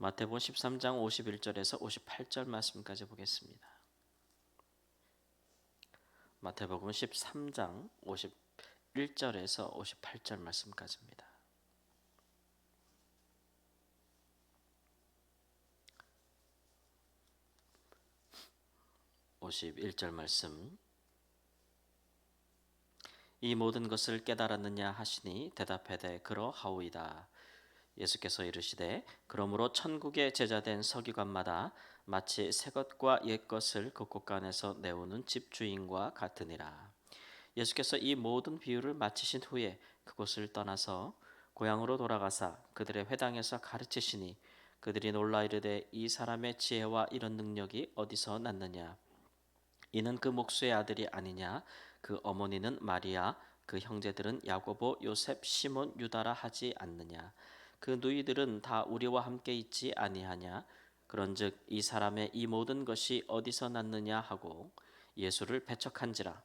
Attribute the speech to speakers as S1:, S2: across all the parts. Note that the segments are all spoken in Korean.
S1: 마태복음 13장 51절에서 58절 말씀까지 보겠습니다. 마태복음 13장 51절에서 58절 말씀까지입니다. 51절 말씀 이 모든 것을 깨달았느냐 하시니 대답하되 그러하오이다. 예수께서 이르시되 그러므로 천국의 제자된 서기관마다 마치 새 것과 옛 것을 그 곳간에서 내오는 집 주인과 같으니라. 예수께서 이 모든 비유를 마치신 후에 그곳을 떠나서 고향으로 돌아가사 그들의 회당에서 가르치시니 그들이 놀라 이르되 이 사람의 지혜와 이런 능력이 어디서 났느냐? 이는 그 목수의 아들이 아니냐? 그 어머니는 마리아 그 형제들은 야고보 요셉 시몬 유다라 하지 않느냐 그 누이들은 다 우리와 함께 있지 아니하냐? 그런즉 이 사람의 이 모든 것이 어디서 났느냐 하고 예수를 배척한지라.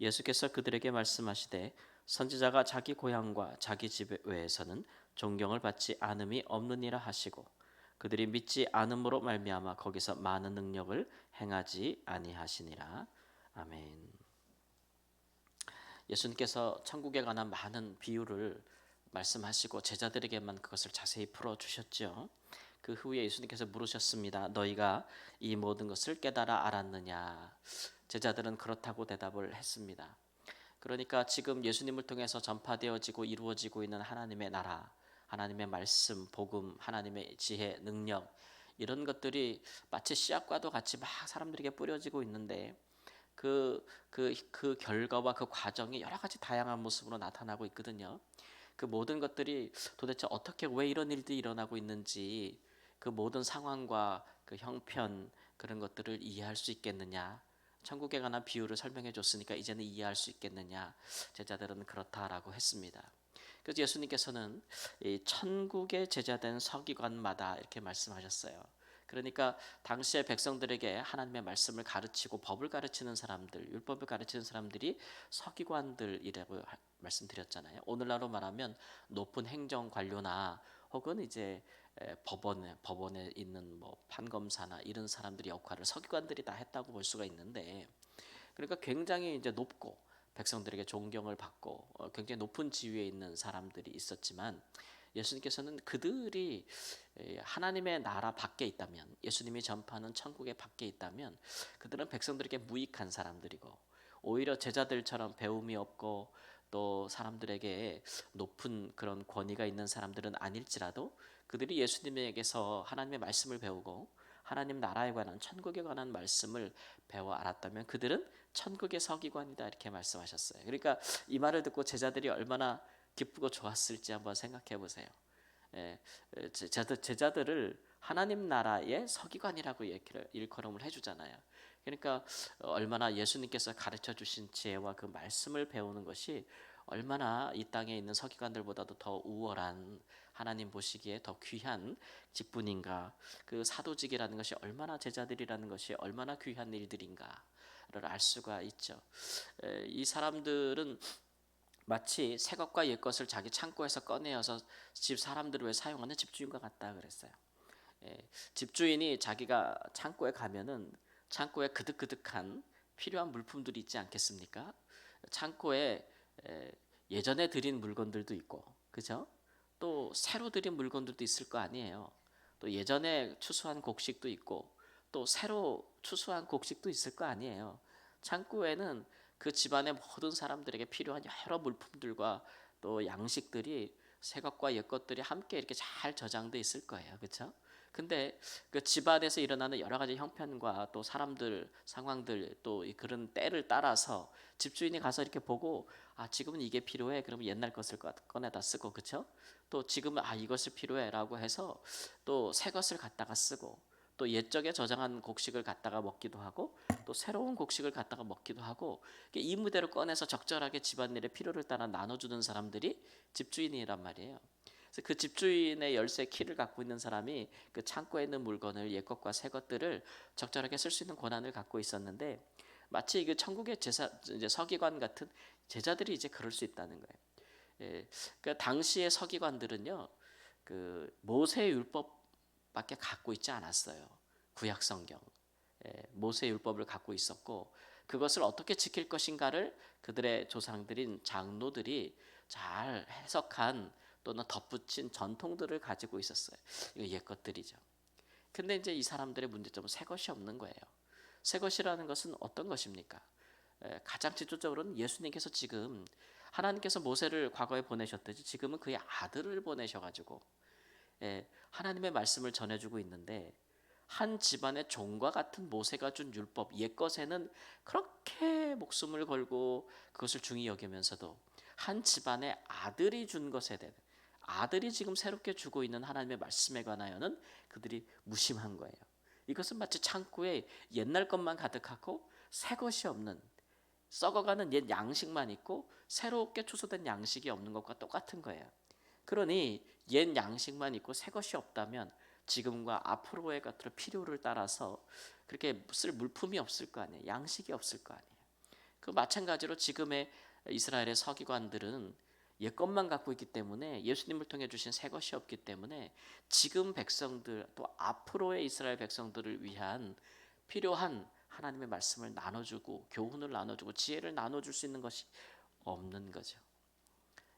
S1: 예수께서 그들에게 말씀하시되 선지자가 자기 고향과 자기 집 외에서는 존경을 받지 않음이 없느니라 하시고 그들이 믿지 않음으로 말미암아 거기서 많은 능력을 행하지 아니하시니라. 아멘. 예수님께서 천국에 관한 많은 비유를 말씀하시고 제자들에게만 그것을 자세히 풀어 주셨죠. 그 후에 예수님께서 물으셨습니다. 너희가 이 모든 것을 깨달아 알았느냐? 제자들은 그렇다고 대답을 했습니다. 그러니까 지금 예수님을 통해서 전파되어지고 이루어지고 있는 하나님의 나라, 하나님의 말씀, 복음, 하나님의 지혜, 능력 이런 것들이 마치 씨앗과도 같이 막 사람들에게 뿌려지고 있는데 그, 그, 그 결과와 그 과정이 여러 가지 다양한 모습으로 나타나고 있거든요. 그 모든 것들이 도대체 어떻게 왜 이런 일들이 일어나고 있는지 그 모든 상황과 그 형편 그런 것들을 이해할 수 있겠느냐? 천국에 관한 비유를 설명해 줬으니까 이제는 이해할 수 있겠느냐? 제자들은 그렇다라고 했습니다. 그래서 예수님께서는 이 천국의 제자된 서기관마다 이렇게 말씀하셨어요. 그러니까 당시의 백성들에게 하나님의 말씀을 가르치고 법을 가르치는 사람들, 율법을 가르치는 사람들이 서기관들이라고 말씀드렸잖아요. 오늘날로 말하면 높은 행정 관료나 혹은 이제 법원에 법원에 있는 뭐 판검사나 이런 사람들의 역할을 서기관들이 다 했다고 볼 수가 있는데 그러니까 굉장히 이제 높고 백성들에게 존경을 받고 어, 굉장히 높은 지위에 있는 사람들이 있었지만 예수님께서는 그들이 하나님의 나라 밖에 있다면 예수님이 전파하는 천국의 밖에 있다면 그들은 백성들에게 무익한 사람들이고 오히려 제자들처럼 배움이 없고 또 사람들에게 높은 그런 권위가 있는 사람들은 아닐지라도 그들이 예수님에게서 하나님의 말씀을 배우고 하나님 나라에 관한 천국에 관한 말씀을 배워 알았다면 그들은 천국의 서기관이다 이렇게 말씀하셨어요. 그러니까 이 말을 듣고 제자들이 얼마나 기쁘고 좋았을지 한번 생각해 보세요. 예, 제자들, 제자들을 하나님 나라의 서기관이라고 일컬음을 해주잖아요. 그러니까 얼마나 예수님께서 가르쳐 주신 지혜와 그 말씀을 배우는 것이 얼마나 이 땅에 있는 서기관들보다도 더 우월한 하나님 보시기에 더 귀한 직분인가 그 사도직이라는 것이 얼마나 제자들이라는 것이 얼마나 귀한 일들인가를 알 수가 있죠. 이 사람들은 마치 새 것과 옛 것을 자기 창고에서 꺼내어서 집 사람들을 왜 사용하는 집주인과 같다 그랬어요. 예, 집주인이 자기가 창고에 가면은 창고에 그득그득한 필요한 물품들이 있지 않겠습니까? 창고에 에, 예전에 드린 물건들도 있고, 그죠? 또 새로 드린 물건들도 있을 거 아니에요. 또 예전에 추수한 곡식도 있고, 또 새로 추수한 곡식도 있을 거 아니에요. 창고에는 그 집안의 모든 사람들에게 필요한 여러 물품들과 또 양식들이 새 것과 옛 것들이 함께 이렇게 잘 저장돼 있을 거예요. 그렇죠? 근데 그 집안에서 일어나는 여러 가지 형편과 또 사람들 상황들 또 그런 때를 따라서 집주인이 가서 이렇게 보고 아 지금은 이게 필요해 그러면 옛날 것을 꺼내다 쓰고 그쵸 또 지금은 아 이것을 필요해라고 해서 또 새 것을 갖다가 쓰고 또 옛적에 저장한 곡식을 갖다가 먹기도 하고 또 새로운 곡식을 갖다가 먹기도 하고 이 무대로 꺼내서 적절하게 집안일의 필요를 따라 나눠주는 사람들이 집주인이란 말이에요. 그래서 그 집주인의 열쇠 키를 갖고 있는 사람이 그 창고에 있는 물건을 옛 것과 새 것들을 적절하게 쓸 수 있는 권한을 갖고 있었는데 마치 그 천국의 제사 이제 서기관 같은 제자들이 이제 그럴 수 있다는 거예요. 예, 그 당시의 서기관들은요, 그 모세 율법 밖에 갖고 있지 않았어요. 구약 성경 예, 모세 율법을 갖고 있었고 그것을 어떻게 지킬 것인가를 그들의 조상들인 장로들이 잘 해석한 또는 덧붙인 전통들을 가지고 있었어요. 이거 옛 것들이죠. 근데 이제 이 사람들의 문제점은 새 것이 없는 거예요. 새 것이라는 것은 어떤 것입니까? 에, 가장 직접적으로는 예수님께서 지금 하나님께서 모세를 과거에 보내셨듯이 지금은 그의 아들을 보내셔가지고 에, 하나님의 말씀을 전해주고 있는데 한 집안의 종과 같은 모세가 준 율법 옛 것에는 그렇게 목숨을 걸고 그것을 중히 여기면서도 한 집안의 아들이 준 것에 대해 아들이 지금 새롭게 주고 있는 하나님의 말씀에 관하여는 그들이 무심한 거예요. 이것은 마치 창고에 옛날 것만 가득하고 새 것이 없는 썩어가는 옛 양식만 있고 새롭게 추소된 양식이 없는 것과 똑같은 거예요. 그러니 옛 양식만 있고 새 것이 없다면 지금과 앞으로의 것들을 필요를 따라서 그렇게 쓸 물품이 없을 거 아니에요. 양식이 없을 거 아니에요. 그 마찬가지로 지금의 이스라엘의 서기관들은 옛 것만 갖고 있기 때문에 예수님을 통해 주신 새 것이 없기 때문에 지금 백성들 또 앞으로의 이스라엘 백성들을 위한 필요한 하나님의 말씀을 나눠주고 교훈을 나눠주고 지혜를 나눠줄 수 있는 것이 없는 거죠.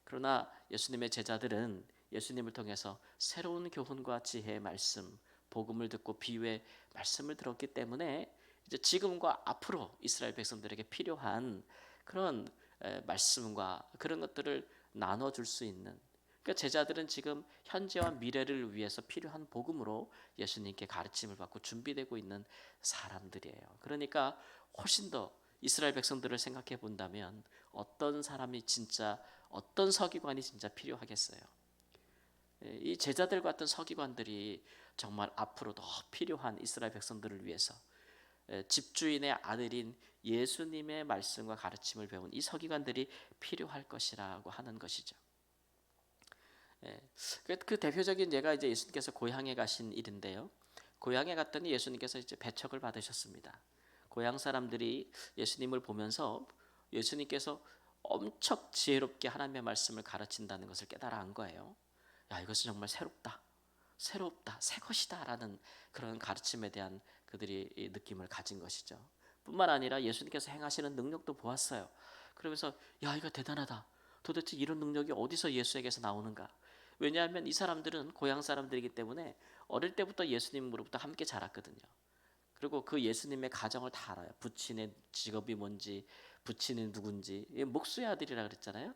S1: 그러나 예수님의 제자들은 예수님을 통해서 새로운 교훈과 지혜의 말씀, 복음을 듣고 비유의 말씀을 들었기 때문에 이제 지금과 앞으로 이스라엘 백성들에게 필요한 그런 말씀과 그런 것들을 나눠줄 수 있는 그러니까 제자들은 지금 현재와 미래를 위해서 필요한 복음으로 예수님께 가르침을 받고 준비되고 있는 사람들이에요. 그러니까 훨씬 더 이스라엘 백성들을 생각해 본다면 어떤 사람이 진짜 어떤 서기관이 진짜 필요하겠어요. 이 제자들 같은 서기관들이 정말 앞으로 더 필요한 이스라엘 백성들을 위해서 집주인의 아들인 예수님의 말씀과 가르침을 배운 이 서기관들이 필요할 것이라고 하는 것이죠. 그, 그 대표적인 예가 이제 예수님께서 고향에 가신 일인데요. 고향에 갔더니 예수님께서 이제 배척을 받으셨습니다. 고향 사람들이 예수님을 보면서 예수님께서 엄청 지혜롭게 하나님의 말씀을 가르친다는 것을 깨달아 안 거예요. 야, 이것은 정말 새롭다. 새롭다. 새 것이다라는 그런 가르침에 대한 그들이 느낌을 가진 것이죠. 뿐만 아니라 예수님께서 행하시는 능력도 보았어요. 그러면서 야, 이거 대단하다. 도대체 이런 능력이 어디서 예수에게서 나오는가? 왜냐하면 이 사람들은 고향 사람들이기 때문에 어릴 때부터 예수님으로부터 함께 자랐거든요. 그리고 그 예수님의 가정을 다 알아요. 부친의 직업이 뭔지, 부친이 누군지. 목수의 아들이라 그랬잖아요.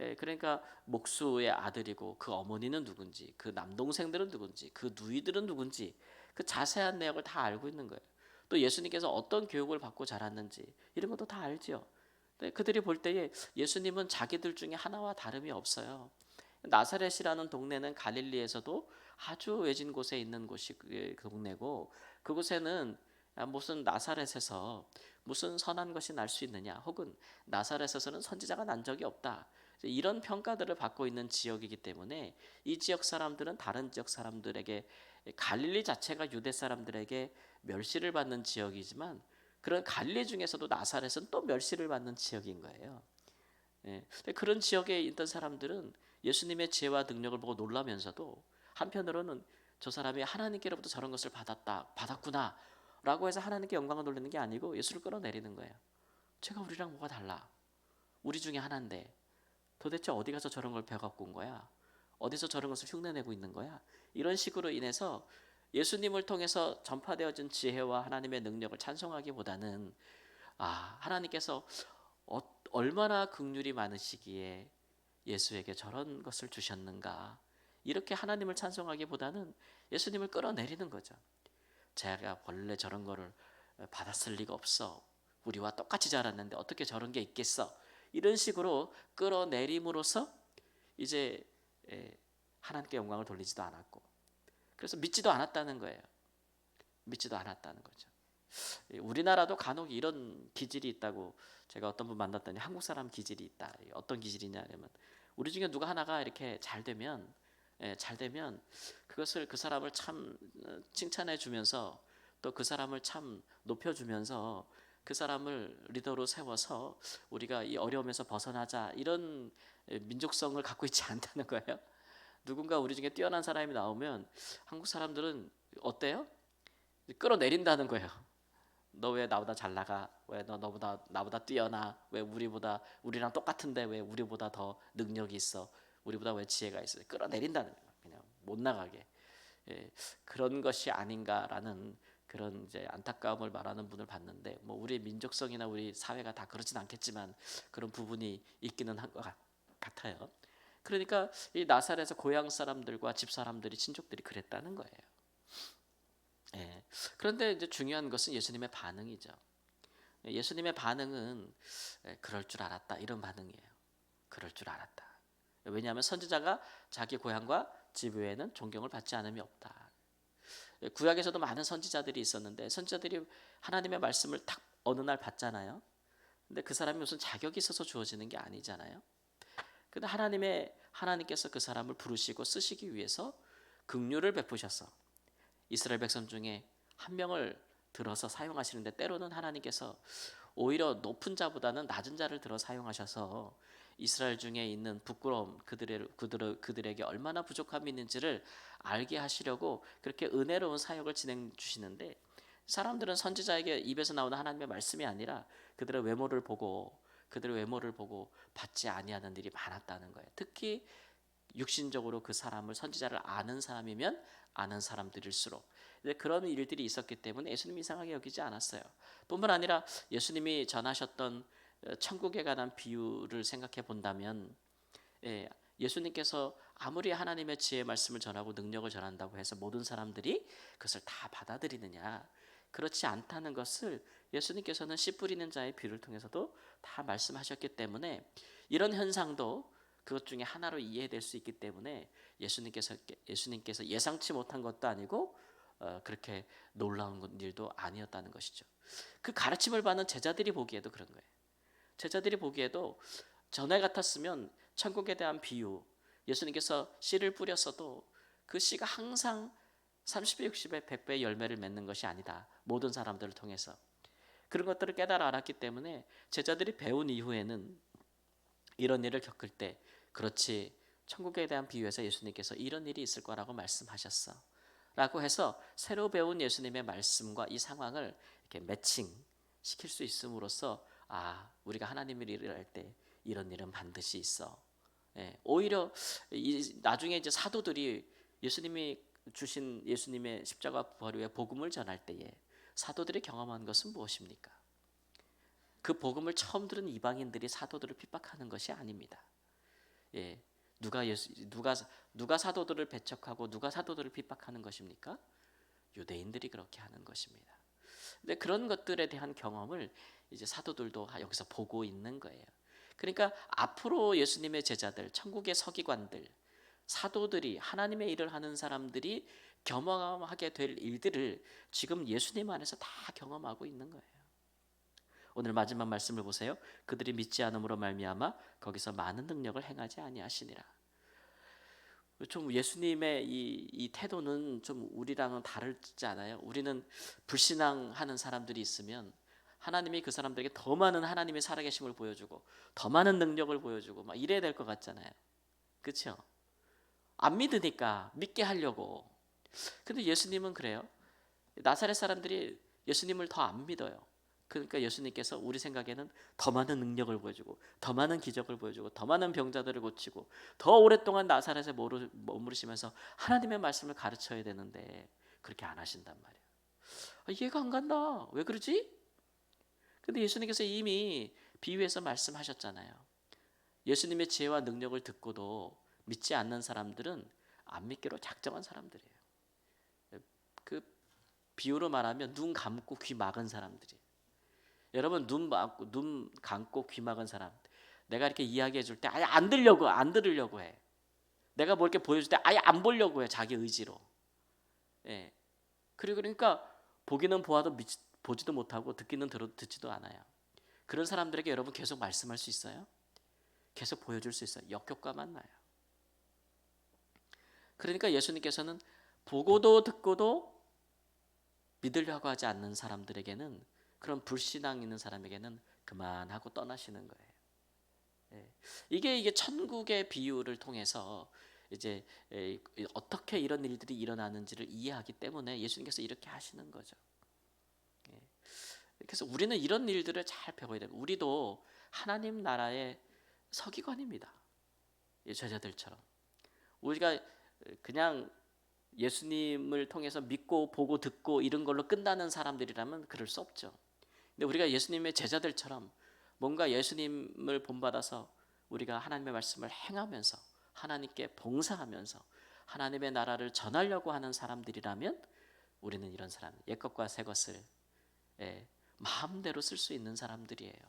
S1: 예, 그러니까 목수의 아들이고 그 어머니는 누군지, 그 남동생들은 누군지, 그 누이들은 누군지 그 자세한 내용을 다 알고 있는 거예요. 또 예수님께서 어떤 교육을 받고 자랐는지 이런 것도 다 알죠. 그들이 볼 때에 예수님은 자기들 중에 하나와 다름이 없어요. 나사렛이라는 동네는 갈릴리에서도 아주 외진 곳에 있는 곳이 그 동네고 그곳에는 무슨 나사렛에서 무슨 선한 것이 날 수 있느냐 혹은 나사렛에서는 선지자가 난 적이 없다 이런 평가들을 받고 있는 지역이기 때문에 이 지역 사람들은 다른 지역 사람들에게 갈릴리 자체가 유대 사람들에게 멸시를 받는 지역이지만 그런 갈릴리 중에서도 나사렛은 또 멸시를 받는 지역인 거예요. 예, 그런 지역에 있던 사람들은 예수님의 지혜와 능력을 보고 놀라면서도 한편으로는 저 사람이 하나님께로부터 저런 것을 받았다, 받았구나 라고 해서 하나님께 영광을 돌리는 게 아니고 예수를 끌어내리는 거예요. 제가 우리랑 뭐가 달라? 우리 중에 하나인데 도대체 어디 가서 저런 걸 배워갖고 온 거야? 어디서 저런 것을 흉내내고 있는 거야? 이런 식으로 인해서 예수님을 통해서 전파되어진 지혜와 하나님의 능력을 찬송하기보다는 아 하나님께서 어, 얼마나 극률이 많으시기에 예수에게 저런 것을 주셨는가 이렇게 하나님을 찬송하기보다는 예수님을 끌어내리는 거죠. 제가 원래 저런 거를 받았을 리가 없어. 우리와 똑같이 자랐는데 어떻게 저런 게 있겠어? 이런 식으로 끌어내림으로써 이제 하나님께 영광을 돌리지도 않았고 그래서 믿지도 않았다는 거예요. 믿지도 않았다는 거죠. 우리나라도 간혹 이런 기질이 있다고 제가 어떤 분 만났더니 한국 사람 기질이 있다. 어떤 기질이냐 면 우리 중에 누가 하나가 이렇게 잘 되면 잘 되면 그것을 그 사람을 참 칭찬해 주면서 또 그 사람을 참 높여 주면서 그 사람을 리더로 세워서 우리가 이 어려움에서 벗어나자 이런 민족성을 갖고 있지 않다는 거예요. 누군가 우리 중에 뛰어난 사람이 나오면 한국 사람들은 어때요? 끌어내린다는 거예요. 너 왜 나보다 잘 나가? 왜 너 너보다 나보다 뛰어나? 왜 우리보다 우리랑 똑같은데 왜 우리보다 더 능력이 있어? 우리보다 왜 지혜가 있어? 끌어내린다는 거예요. 그냥 못 나가게. 예, 그런 것이 아닌가라는 그런 이제 안타까움을 말하는 분을 봤는데 뭐 우리 민족성이나 우리 사회가 다 그렇진 않겠지만 그런 부분이 있기는 한 것 같아요. 그러니까 이 나사렛에서 고향 사람들과 집 사람들이 친족들이 그랬다는 거예요. 예. 그런데 이제 중요한 것은 예수님의 반응이죠. 예수님의 반응은 예, 그럴 줄 알았다 이런 반응이에요. 그럴 줄 알았다. 왜냐하면 선지자가 자기 고향과 집 외에는 존경을 받지 않음이 없다. 예, 구약에서도 많은 선지자들이 있었는데 선지자들이 하나님의 말씀을 딱 어느 날 받잖아요. 근데 그 사람이 무슨 자격이 있어서 주어지는 게 아니잖아요. 근데 하나님의 하나님께서 그 사람을 부르시고 쓰시기 위해서 긍휼을 베푸셔서 이스라엘 백성 중에 한 명을 들어서 사용하시는데 때로는 하나님께서 오히려 높은 자보다는 낮은 자를 들어 사용하셔서 이스라엘 중에 있는 부끄러움 그들의 그들 그들에게 얼마나 부족함이 있는지를 알게 하시려고 그렇게 은혜로운 사역을 진행 주시는데 사람들은 선지자에게 입에서 나오는 하나님의 말씀이 아니라 그들의 외모를 보고 그들의 외모를 보고 받지 아니하는 일이 많았다는 거예요. 특히 육신적으로 그 사람을 선지자를 아는 사람이면 아는 사람들일수록 그런 일들이 있었기 때문에 예수님 이상하게 여기지 않았어요. 뿐만 아니라 예수님이 전하셨던 어, 천국에 관한 비유를 생각해 본다면 예, 예수님께서 아무리 하나님의 지혜 말씀을 전하고 능력을 전한다고 해서 모든 사람들이 그것을 다 받아들이느냐 그렇지 않다는 것을 예수님께서는 씨 뿌리는 자의 비를 통해서도 다 말씀하셨기 때문에 이런 현상도 그것 중에 하나로 이해될 수 있기 때문에 예수님께서 예수님께서 예상치 못한 것도 아니고 어, 그렇게 놀라운 일도 아니었다는 것이죠. 그 가르침을 받는 제자들이 보기에도 그런 거예요. 제자들이 보기에도 전에 같았으면 천국에 대한 비유 예수님께서 씨를 뿌렸어도 그 씨가 항상 30배, 60배, 100배의 열매를 맺는 것이 아니다. 모든 사람들을 통해서 그런 것들을 깨달아 알았기 때문에 제자들이 배운 이후에는 이런 일을 겪을 때 그렇지 천국에 대한 비유에서 예수님께서 이런 일이 있을 거라고 말씀하셨어. 라고 해서 새로 배운 예수님의 말씀과 이 상황을 이렇게 매칭 시킬 수 있음으로써 아 우리가 하나님의 일을 할 때 이런 일은 반드시 있어. 예, 오히려 이, 나중에 이제 사도들이 예수님이 주신 예수님의 십자가 부활 후에 복음을 전할 때에 사도들이 경험한 것은 무엇입니까? 그 복음을 처음 들은 이방인들이 사도들을 핍박하는 것이 아닙니다. 예, 누가 예수, 누가 누가 사도들을 배척하고 누가 사도들을 핍박하는 것입니까? 유대인들이 그렇게 하는 것입니다. 근데 그런 것들에 대한 경험을 이제 사도들도 여기서 보고 있는 거예요. 그러니까 앞으로 예수님의 제자들, 천국의 서기관들, 사도들이 하나님의 일을 하는 사람들이 경험하게 될 일들을 지금 예수님 안에서 다 경험하고 있는 거예요. 오늘 마지막 말씀을 보세요. 그들이 믿지 않음으로 말미암아 거기서 많은 능력을 행하지 아니하시니라. 좀 예수님의 이, 이 태도는 좀 우리랑은 다르지 않아요? 우리는 불신앙하는 사람들이 있으면 하나님이 그 사람들에게 더 많은 하나님의 살아계심을 보여주고 더 많은 능력을 보여주고 막 이래야 될 것 같잖아요. 그렇죠? 안 믿으니까 믿게 하려고. 근데 예수님은 그래요. 나사렛 사람들이 예수님을 더 안 믿어요. 그러니까 예수님께서 우리 생각에는 더 많은 능력을 보여주고 더 많은 기적을 보여주고 더 많은 병자들을 고치고 더 오랫동안 나사렛에 머무르시면서 하나님의 말씀을 가르쳐야 되는데 그렇게 안 하신단 말이에요. 아, 이해가 안 간다. 왜 그러지? 근데 예수님께서 이미 비유해서 말씀하셨잖아요. 예수님의 지혜와 능력을 듣고도 믿지 않는 사람들은 안 믿기로 작정한 사람들이에요. 그 비유로 말하면 눈 감고 귀 막은 사람들이. 여러분 눈 막고 눈 감고 귀 막은 사람. 내가 이렇게 이야기해 줄 때 아예 안 들려고 안 들으려고 해. 내가 뭐 이렇게 보여줄 때 아예 안 보려고 해 자기 의지로. 예. 그리고 그러니까 보기는 보아도 믿, 보지도 못하고 듣기는 들어도 듣지도 않아요. 그런 사람들에게 여러분 계속 말씀할 수 있어요? 계속 보여줄 수 있어요. 역효과 만 나요. 그러니까 예수님께서는 보고도 듣고도 믿으려고 하지 않는 사람들에게는 그런 불신앙 있는 사람에게는 그만하고 떠나시는 거예요. 예. 이게 이게 천국의 비유를 통해서 이제 에, 어떻게 이런 일들이 일어나는지를 이해하기 때문에 예수님께서 이렇게 하시는 거죠. 예. 그래서 우리는 이런 일들을 잘 배워야 됩니다. 우리도 하나님 나라의 서기관입니다. 이 제자들처럼 우리가 그냥 예수님을 통해서 믿고 보고 듣고 이런 걸로 끝나는 사람들이라면 그럴 수 없죠. 근데 우리가 예수님의 제자들처럼 뭔가 예수님을 본받아서 우리가 하나님의 말씀을 행하면서 하나님께 봉사하면서 하나님의 나라를 전하려고 하는 사람들이라면 우리는 이런 사람 옛것과 새것을 예, 마음대로 쓸 수 있는 사람들이에요.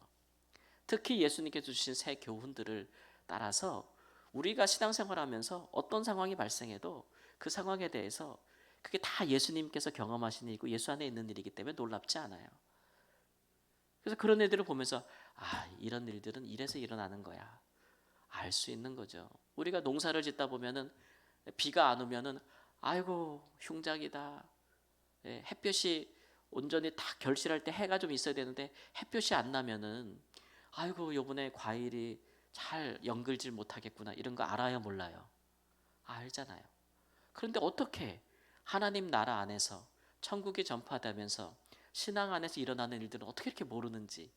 S1: 특히 예수님께서 주신 새 교훈들을 따라서 우리가 신앙생활하면서 어떤 상황이 발생해도 그 상황에 대해서 그게 다 예수님께서 경험하신 일이고 예수 안에 있는 일이기 때문에 놀랍지 않아요. 그래서 그런 애들을 보면서 아 이런 일들은 이래서 일어나는 거야 알 수 있는 거죠. 우리가 농사를 짓다 보면은 비가 안 오면은 아이고 흉작이다. 예, 햇볕이 온전히 다 결실할 때 해가 좀 있어야 되는데 햇볕이 안 나면은 아이고 요번에 과일이 잘 연글질 못하겠구나 이런 거 알아요 몰라요 알잖아요 그런데 어떻게 하나님 나라 안에서 천국이 전파되면서 신앙 안에서 일어나는 일들은 어떻게 이렇게 모르는지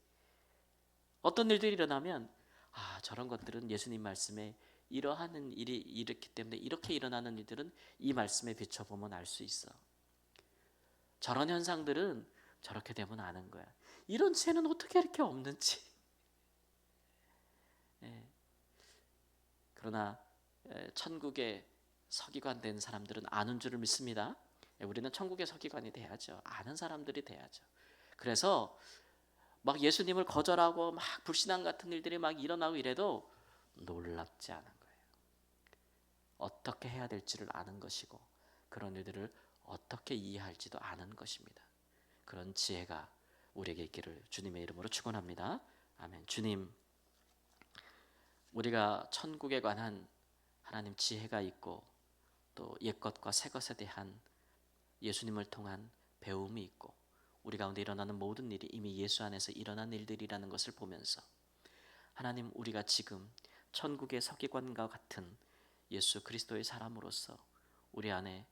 S1: 어떤 일들이 일어나면 아 저런 것들은 예수님 말씀에 이러하는 일이 이렇기 때문에 이렇게 일어나는 일들은 이 말씀에 비춰보면 알 수 있어 저런 현상들은 저렇게 되면 아는 거야 이런 죄는 어떻게 이렇게 없는지 예. 그러나 에, 천국의 서기관 된 사람들은 아는 줄을 믿습니다. 예, 우리는 천국의 서기관이 돼야죠. 아는 사람들이 돼야죠. 그래서 막 예수님을 거절하고 막 불신앙 같은 일들이 막 일어나고 이래도 놀랍지 않은 거예요. 어떻게 해야 될지를 아는 것이고 그런 일들을 어떻게 이해할지도 아는 것입니다. 그런 지혜가 우리에게 있기를 주님의 이름으로 축원합니다. 아멘. 주님 우리가 천국에 관한 하나님 지혜가 있고 또 옛것과 새것에 대한 예수님을 통한 배움이 있고 우리 가운데 일어나는 모든 일이 이미 예수 안에서 일어난 일들이라는 것을 보면서 하나님 우리가 지금 천국의 서기관과 같은 예수 그리스도의 사람으로서 우리 안에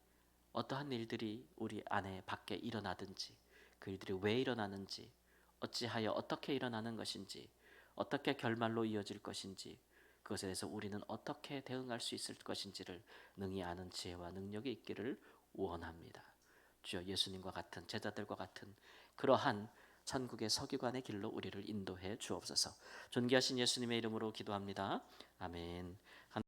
S1: 어떠한 일들이 우리 안에 밖에 일어나든지 그 일들이 왜 일어나는지 어찌하여 어떻게 일어나는 것인지 어떻게 결말로 이어질 것인지 그것에 대해서 우리는 어떻게 대응할 수 있을 것인지를 능히 아는 지혜와 능력이 있기를 원합니다. 주여 예수님과 같은 제자들과 같은 그러한 천국의 서기관의 길로 우리를 인도해 주옵소서. 존귀하신 예수님의 이름으로 기도합니다. 아멘.